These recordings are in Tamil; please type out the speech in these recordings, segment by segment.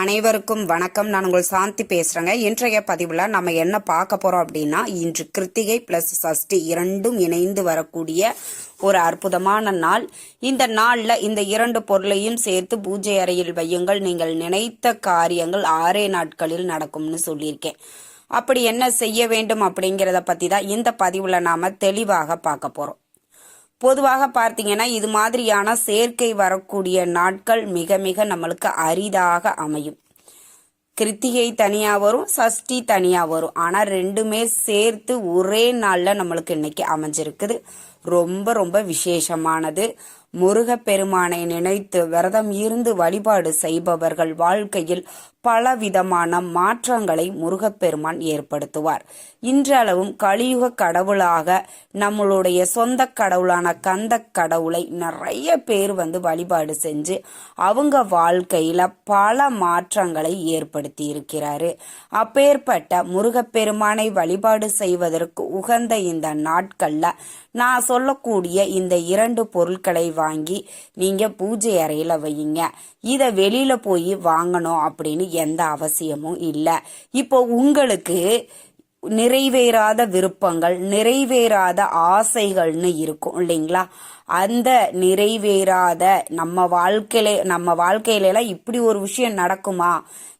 அனைவருக்கும் வணக்கம். நான் உங்கள் சாந்தி பேசுகிறேங்க இன்றைய பதிவில் நம்ம என்ன பார்க்க போகிறோம் அப்படின்னா இன்று கிருத்திகை பிளஸ் சஷ்டி இரண்டும் இணைந்து வரக்கூடிய ஒரு அற்புதமான நாள். இந்த நாளில் இந்த இரண்டு பொருளையும் சேர்த்து பூஜை அறையில் வையுங்கள். நீங்கள் நினைத்த காரியங்கள் ஆறே நாட்களில் நடக்கும்னு சொல்லியிருக்கேன். அப்படி என்ன செய்ய வேண்டும் அப்படிங்கிறத பற்றி தான் இந்த பதிவில் நாம் தெளிவாக பார்க்க போகிறோம் பொதுவாக பார்த்தீங்கன்னா இது மாதிரியான சேர்க்கை வரக்கூடிய நாட்கள் மிக மிக நம்மளுக்கு அரிதாக அமையும். கிருத்திகை தனியாக வரும் சஷ்டி தனியாக வரும். ஆனால் ரெண்டுமே சேர்த்து ஒரே நாளில் நம்மளுக்கு இன்னைக்கு அமைஞ்சிருக்குது. ரொம்ப ரொம்ப விசேஷமானது. முருகப்பெருமானை நினைத்து விரதம் இருந்து வழிபாடு செய்பவர்கள் வாழ்க்கையில் பலவிதமான மாற்றங்களை முருகப்பெருமான் ஏற்படுத்துவார். இன்றளவும் கலியுக கடவுளாக நம்மளுடைய சொந்த கடவுளான கந்த கடவுளை நிறைய பேர் வந்து வழிபாடு செஞ்சு அவங்க வாழ்க்கையில பல மாற்றங்களை ஏற்படுத்தி இருக்கிறாரு அப்பேற்பட்ட முருகப்பெருமானை வழிபாடு செய்வதற்கு உகந்த இந்த நாட்கள்ல நான் சொல்லக்கூடிய இந்த இரண்டு பொருட்களை வாங்கி நீங்க பூஜை அறையில வையுங்க. இத வெளியில போய் வாங்கணும் அப்படின்னு எந்த அவசியமும் இல்லை. இப்போ உங்களுக்கு நிறைவேறாத விருப்பங்கள் நிறைவேறாத ஆசைகள்னு இருக்கும் இல்லைங்களா? அந்த நிறைவேறாத நம்ம வாழ்க்கையில நம்ம வாழ்க்கையிலலாம் இப்படி ஒரு விஷயம் நடக்குமா?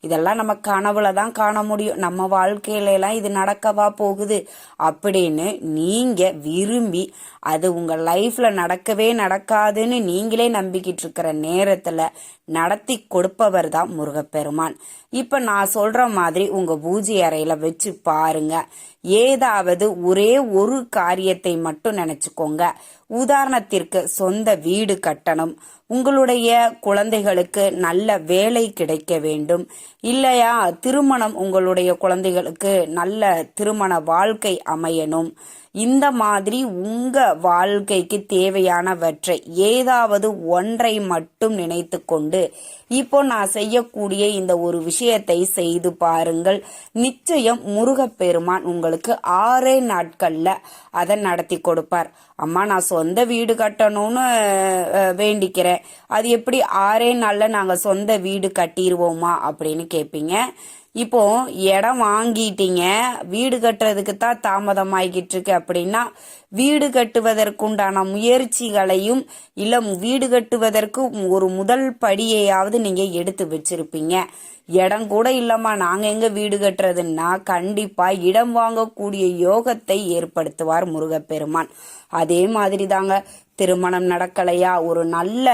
இதெல்லாம் நம்ம கனவுல தான் காண முடியும். நம்ம வாழ்க்கையில எல்லாம் இது நடக்கவா போகுது? அப்படின்னு நீங்க விரும்பி அது உங்க லைஃப்ல நடக்கவே நடக்காதுன்னு நீங்களே நம்பிக்கிட்டு இருக்கிற நேரத்துல நடத்தி கொடுப்பவர் தான் முருகப்பெருமான். இப்ப நான் சொல்ற மாதிரி உங்க பூஜை அறையில வச்சு பாருங்க. ஏதாவது ஒரே ஒரு காரியத்தை மட்டும் நினைச்சுக்கோங்க. உதாரணத்திற்கு சொந்த வீடு கட்டணும். உங்களுடைய குழந்தைகளுக்கு நல்ல வேலை கிடைக்க வேண்டும். இல்லையா திருமணம் உங்களுடைய குழந்தைகளுக்கு நல்ல திருமண வாழ்க்கை அமையணும். இந்த மாதிரி உங்க வாழ்க்கைக்கு தேவையானவற்றை ஏதாவது ஒன்றை மட்டும் நினைத்து கொண்டு இப்போ நான் செய்யக்கூடிய இந்த ஒரு விஷயத்தை செய்து பாருங்கள். நிச்சயம் முருகப்பெரும் பெருமான் உங்களுக்கு ஆறே நாட்கள்ல அதை நடத்தி கொடுப்பார். அம்மா நான் சொந்த வீடு கட்டணும்னு வேண்டிக்கிறேன். அது எப்படி ஆறே நாள்ல நாங்க சொந்த வீடு கட்டிடுவோமா அப்படின்னு கேட்பீங்க இப்போ இடம் வாங்கிட்டீங்க வீடு கட்டுறதுக்கு தான் தாமதம் இருக்கு அப்படின்னா வீடு கட்டுவதற்குண்டான முயற்சிகளையும் இல்ல வீடு கட்டுவதற்கு ஒரு முதல் படியையாவது நீங்க எடுத்து வச்சிருப்பீங்க. இடம் கூட இல்லம்மா நாங்க எங்க வீடு கட்டுறதுன்னா கண்டிப்பா இடம் வாங்கக்கூடிய யோகத்தை ஏற்படுத்துவார் முருகப்பெருமான். அதே மாதிரி தாங்க திருமணம் நடக்கலையா ஒரு நல்ல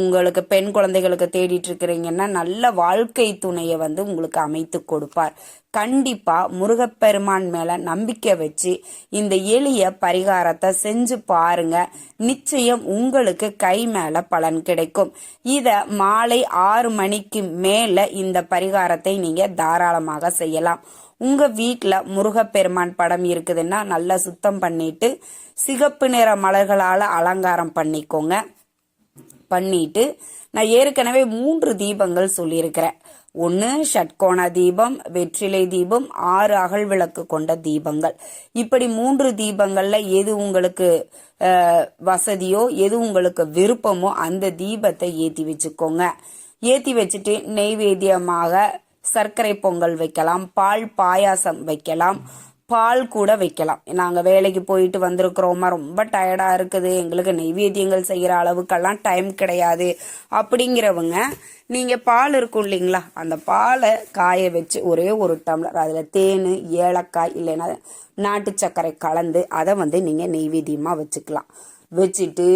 உங்களுக்கு பெண் குழந்தைகளுக்கு தேடிட்டு இருக்கிறீங்கன்னா நல்ல வாழ்க்கை துணையை வந்து உங்களுக்கு அமைத்து கொடுப்பார். கண்டிப்பா முருகப்பெருமான் மேல நம்பிக்கை வச்சு இந்த எளிய பரிகாரத்தை செஞ்சு பாருங்க. நிச்சயம் உங்களுக்கு கை மேல பலன் கிடைக்கும். இத மாலை ஆறு மணிக்கு மேல இந்த பரிகாரத்தை நீங்க தாராளமாக செய்யலாம். உங்க வீட்டில் முருகப்பெருமான் படம் இருக்குதுன்னா நல்லா சுத்தம் பண்ணிட்டு சிகப்பு நிற மலர்களால அலங்காரம் பண்ணிக்கோங்க. பண்ணிட்டு நான் ஏற்கனவே மூன்று தீபங்கள் சொல்லியிருக்கிறேன். ஒன்று ஷட்கோண தீபம் வெற்றிலை தீபம் ஆறு அகல் விளக்கு கொண்ட தீபங்கள். இப்படி மூன்று தீபங்கள்ல எது உங்களுக்கு வசதியோ எது உங்களுக்கு விருப்பமோ அந்த தீபத்தை ஏத்தி வச்சுக்கோங்க. ஏத்தி வச்சுட்டு நெய்வேத்தியமாக சர்க்கரை பொங்கல் வைக்கலாம் பால் பாயாசம் வைக்கலாம் பால் கூட வைக்கலாம். நாங்கள் வேலைக்கு போயிட்டு வந்திருக்கிறோமா ரொம்ப டயர்டாக இருக்குது எங்களுக்கு நைவேத்தியங்கள் செய்கிற அளவுக்கெல்லாம் டைம் கிடையாது. அப்படிங்கிறவங்க நீங்கள் பால் இருக்கும் இல்லைங்களா அந்த பாலை காய வச்சு ஒரே ஒரு டம்ளர் அதில் தேன் ஏலக்காய் இல்லைன்னா நாட்டு சர்க்கரை கலந்து அதை வந்து நீங்கள் நெய்வேத்தியமாக வச்சுக்கலாம். வச்சுட்டு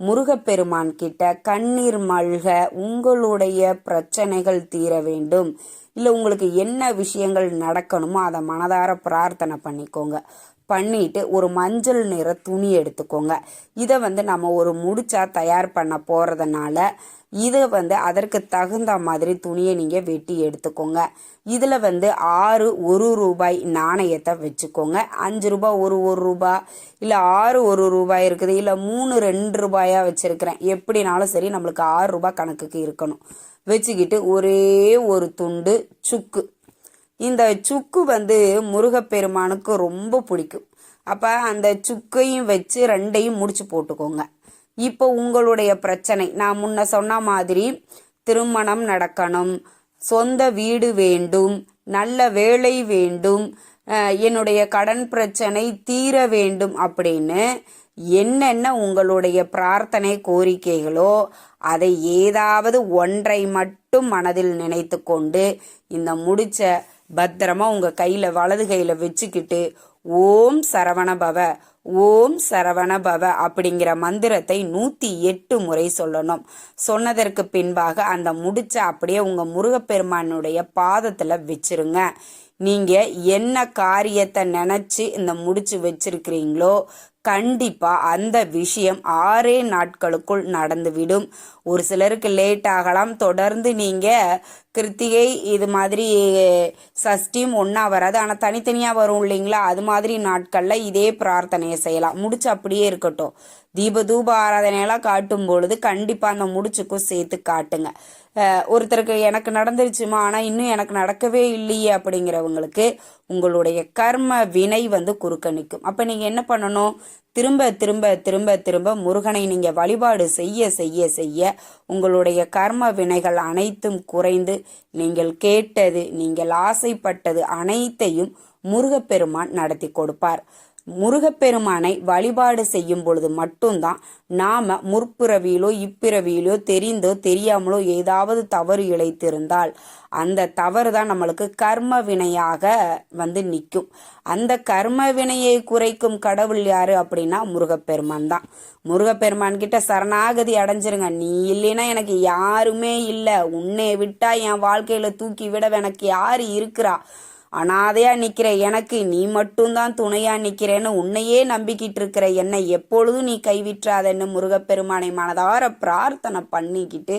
முருகப்பெருமான் கிட்ட கண்ணீர் மல்க உங்களுடைய பிரச்சனைகள் தீர வேண்டும். இல்லை உங்களுக்கு என்ன விஷயங்கள் நடக்கணுமோ அதை மனதார பிரார்த்தனை பண்ணிக்கோங்க. பண்ணிட்டு ஒரு மஞ்சள் நிற துணி எடுத்துக்கோங்க. இதை வந்து நம்ம ஒரு முடிச்சா தயார் பண்ண போகிறதுனால இதை வந்து அதற்கு தகுந்த மாதிரி துணியை நீங்கள் வெட்டி எடுத்துக்கோங்க. இதில் வந்து ஆறு ஒரு ரூபாய் நாணயத்தை வச்சுக்கோங்க. அஞ்சு ரூபாய் ஒரு ஒரு ரூபாய் இல்லை ஆறு ஒரு ரூபாய் இருக்குது இல்லை மூணு ரெண்டு ரூபாயாக வச்சுருக்கிறேன். எப்படினாலும் சரி நம்மளுக்கு ஆறு ரூபாய் கணக்குக்கு இருக்கணும். வச்சுக்கிட்டு ஒரே ஒரு துண்டு சுக்கு. இந்த சுக்கு வந்து முருகப்பெருமானுக்கு ரொம்ப பிடிக்கும். அப்போ அந்த சுக்கையும் வச்சு ரெண்டையும் முடிச்சு போட்டுக்கோங்க. இப்போ உங்களுடைய பிரச்சனை நான் முன்ன சொன்ன மாதிரி திருமணம் நடக்கணும் சொந்த வீடு வேண்டும் நல்ல வேலை வேண்டும் என்னுடைய கடன் பிரச்சனை தீர வேண்டும் அப்படின்னு என்னென்ன உங்களுடைய பிரார்த்தனை கோரிக்கைகளோ அதை ஏதாவது ஒன்றை மட்டும் மனதில் நினைத்து கொண்டு இந்த முடிச்ச பத்திரமா உங்க கையில வலது கையில வச்சுக்கிட்டு ஓம் சரவண பவ ஓம் சரவண பவ அப்படிங்கிற மந்திரத்தை நூத்தி எட்டு முறை சொல்லணும். சொன்னதற்கு பின்பாக அந்த முடிச்ச அப்படியே உங்க முருகப்பெருமானுடைய பாதத்துல வச்சிருங்க. நீங்க என்ன காரியத்தை நினைச்சு இந்த முடிச்சு வச்சிருக்கிறீங்களோ கண்டிப்பாக அந்த விஷயம் ஆறே நாட்களுக்குள் நடந்துவிடும். ஒரு சிலருக்கு லேட் ஆகலாம். தொடர்ந்து நீங்கள் கிருத்திகை இது மாதிரி சஷ்டியும் ஒன்றா வராது. ஆனால் தனித்தனியாக வரும் இல்லைங்களா? அது மாதிரி நாட்களில் இதே பிரார்த்தனையை செய்யலாம். முடிச்சு அப்படியே இருக்கட்டும். தீப தூப ஆராதனையெல்லாம் காட்டும் பொழுது கண்டிப்பாக அந்த முடிச்சுக்கும் சேர்த்து காட்டுங்க. ஒருத்தருக்கு எனக்கு நடந்துருச்சுமா? ஆனால் இன்னும் எனக்கு நடக்கவே இல்லையே அப்படிங்கிறவங்களுக்கு உங்களுடைய கர்ம வினை வந்து குறுக்க நிற்கும். அப்போ நீங்கள் என்ன பண்ணணும்? திரும்ப திரும்ப திரும்ப திரும்ப முருகனை நீங்கள் வழிபாடு செய்ய செய்ய செய்ய உங்களுடைய கர்ம வினைகள் அனைத்தும் குறைந்து நீங்கள் கேட்டது நீங்கள் ஆசைப்பட்டது அனைத்தையும் முருகப்பெருமான் நடத்தி கொடுப்பார். முருகப்பெருமானை வழிபாடு செய்யும் பொழுது மட்டும்தான் நாம முற்பிறவியிலோ இப்பிறவியிலோ தெரிந்தோ தெரியாமலோ ஏதாவது தவறு இழைத்திருந்தால் அந்த தவறு தான் நம்மளுக்கு கர்ம வினையாக வந்து நிற்கும். அந்த கர்ம வினையை குறைக்கும் கடவுள் யாரு அப்படின்னா முருகப்பெருமான் தான். முருகப்பெருமான் கிட்ட சரணாகதி அடைஞ்சிருங்க. நீ இல்லைன்னா எனக்கு யாருமே இல்லை. உன்னை விட்டா என் வாழ்க்கையில தூக்கி விட எனக்கு யாரு இருக்கிறா? அனாதையா நிக்கிற எனக்கு நீ மட்டும்தான் துணையா நிக்கிறேன்னு உன்னையே நம்பிக்கிட்டு இருக்கிற என்னை எப்பொழுதும் நீ கைவிற்றாதன்னு முருகப்பெருமானை மனதார பிரார்த்தனை பண்ணிக்கிட்டு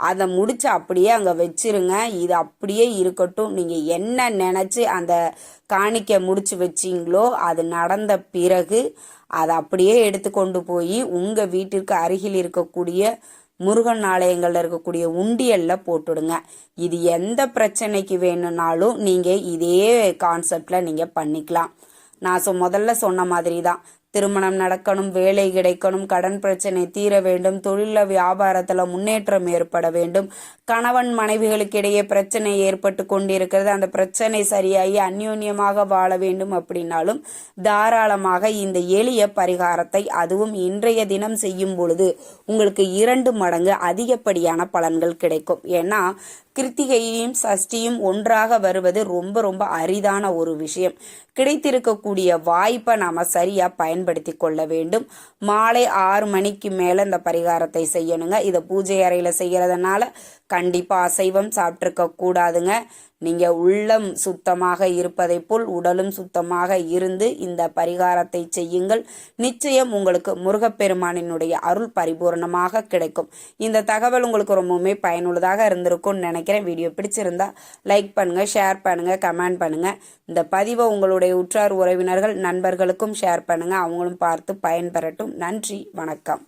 அதை முடிச்சு அப்படியே அங்கே வச்சிருங்க. இது அப்படியே இருக்கட்டும். நீங்கள் என்ன நினச்சி அந்த காணிக்கை முடிச்சு வச்சிங்களோ அது நடந்த பிறகு அதை அப்படியே எடுத்து கொண்டு போய் உங்கள் வீட்டிற்கு அருகில் இருக்கக்கூடிய முருகன் ஆலயங்கள்ல இருக்கக்கூடிய உண்டியல்ல போட்டுடுங்க. இது எந்த பிரச்சனைக்கு வேணும்னாலும் நீங்க இதே கான்செப்ட்ல நீங்க பண்ணிக்கலாம். நான் சொ முதல்ல சொன்ன மாதிரி தான் திருமணம் நடக்கணும் வேலை கிடைக்கணும் கடன் பிரச்சனை தீர வேண்டும் தொழில வியாபாரத்துல முன்னேற்றம் ஏற்பட வேண்டும். கணவன் மனைவிகளுக்கு இடையே பிரச்சனை ஏற்பட்டு கொண்டிருக்கிறது. அந்த பிரச்சனை சரியாகி அந்யோன்யமாக வாழ வேண்டும் அப்படின்னாலும் தாராளமாக இந்த எளிய பரிகாரத்தை அதுவும் இன்றைய தினம் செய்யும் பொழுது உங்களுக்கு இரண்டு மடங்கு அதிகப்படியான பலன்கள் கிடைக்கும். ஏன்னா கிருத்திகையும் சஷ்டியும் ஒன்றாக வருவது ரொம்ப ரொம்ப அரிதான ஒரு விஷயம். கிடைத்திருக்கக்கூடிய வாய்ப்பை நாம சரியா பயன்படுத்தி கொள்ள வேண்டும். மாலை ஆறு மணிக்கு மேல இந்த பரிகாரத்தை செய்யணுங்க. இதை பூஜை அறையில செய்யறதுனால கண்டிப்பா அசைவம் சாப்பிட்டிருக்க கூடாதுங்க. நீங்க உள்ளம் சுத்தமாக இருப்பதை போல் உடலும் சுத்தமாக இருந்து இந்த பரிகாரத்தை செய்யுங்கள். நிச்சயம் உங்களுக்கு முருகப்பெருமானினுடைய அருள் பரிபூர்ணமாக கிடைக்கும். இந்த தகவல் உங்களுக்கு ரொம்பவுமே பயனுள்ளதாக இருந்திருக்கும்னு நினைக்கிறேன். வீடியோ பிடிச்சிருந்தா லைக் பண்ணுங்க ஷேர் பண்ணுங்க கமெண்ட் பண்ணுங்க. இந்த பதிவை உங்களுடைய உற்றார் உறவினர்கள் நண்பர்களுக்கும் ஷேர் பண்ணுங்க. அவங்களும் பார்த்து பயன்பெறட்டும். நன்றி வணக்கம்.